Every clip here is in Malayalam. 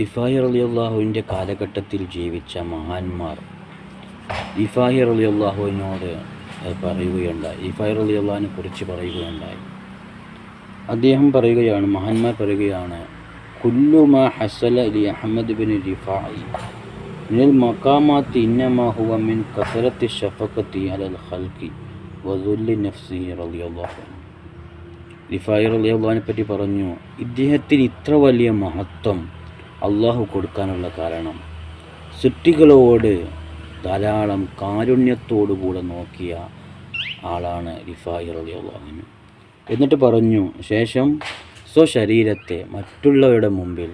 റിഫായി അലി അള്ളാഹുവിന്റെ കാലഘട്ടത്തിൽ ജീവിച്ച മഹാന്മാർ. റിഫായി അലി അള്ളാഹുവിനോട് പറയുകയുണ്ടായി. റിഫായി അലി അള്ളാഹിനെ കുറിച്ച് പറയുകയുണ്ടായി. അദ്ദേഹം പറയുകയാണ് മഹാന്മാർ പറയുകയാണ് കുല്ലുമ ഹസല അലി അഹമ്മദ് ബിൻ റിഫായി മിനൽ മക്കാമാത്ത് ഇന്നമാ ഹുവ മിൻ കസരത്തി ഷഫക്കത്തി അലൽ ഖൽക്കി വസുല്ലി നഫ്സി റളിയല്ലാഹു അൻഹു. അലി അള്ളഹാനെ പറ്റി പറഞ്ഞു ഇദ്ദേഹത്തിന് ഇത്ര വലിയ മഹത്വം അള്ളാഹു കൊടുക്കാനുള്ള കാരണം. സൃഷ്ടികളോട് ധാരാളം കാരുണ്യത്തോടുകൂടെ നോക്കിയ ആളാണ് റിഫായി റളിയല്ലാഹുവിന് എന്നിട്ട് പറഞ്ഞു ശേഷം സ്വശരീരത്തെ മറ്റുള്ളവരുടെ മുമ്പിൽ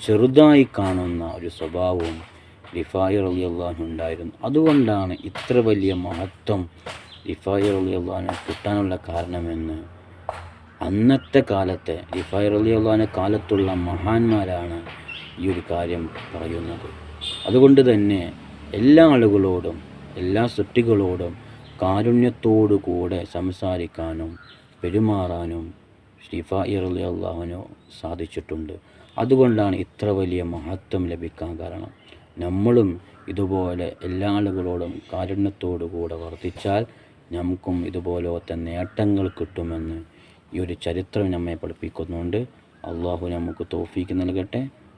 ചെറുതായി കാണുന്ന ഒരു സ്വഭാവവും റിഫായി അള്ളാഹു ഉണ്ടായിരുന്നു. അതുകൊണ്ടാണ് ഇത്ര വലിയ മഹത്വം റിഫായി റളിയല്ലാഹുവിന് കിട്ടാനുള്ള കാരണമെന്ന് അന്നത്തെ കാലത്തെ റിഫായി റളിയല്ലാഹുവിന്റെ കാലത്തുള്ള മഹാന്മാരാണ് ഈ ഒരു കാര്യം പറയുന്നത്. അതുകൊണ്ട് തന്നെ എല്ലാ ആളുകളോടും എല്ലാ സൃഷ്ടികളോടും കാരുണ്യത്തോടു കൂടെ സംസാരിക്കാനും പെരുമാറാനും ഷിഫ ഇറലി അള്ളാഹുവിനോ സാധിച്ചിട്ടുണ്ട്. അതുകൊണ്ടാണ് ഇത്ര വലിയ മഹത്വം ലഭിക്കാൻ കാരണം. നമ്മളും ഇതുപോലെ എല്ലാ ആളുകളോടും കാരുണ്യത്തോടു കൂടെ വർദ്ധിച്ചാൽ നമുക്കും ഇതുപോലത്തെ നേട്ടങ്ങൾ കിട്ടുമെന്ന് ഈ ഒരു ചരിത്രം നമ്മെ പഠിപ്പിക്കുന്നുണ്ട്. അള്ളാഹു നമുക്ക് തോഫീക്ക് നൽകട്ടെ.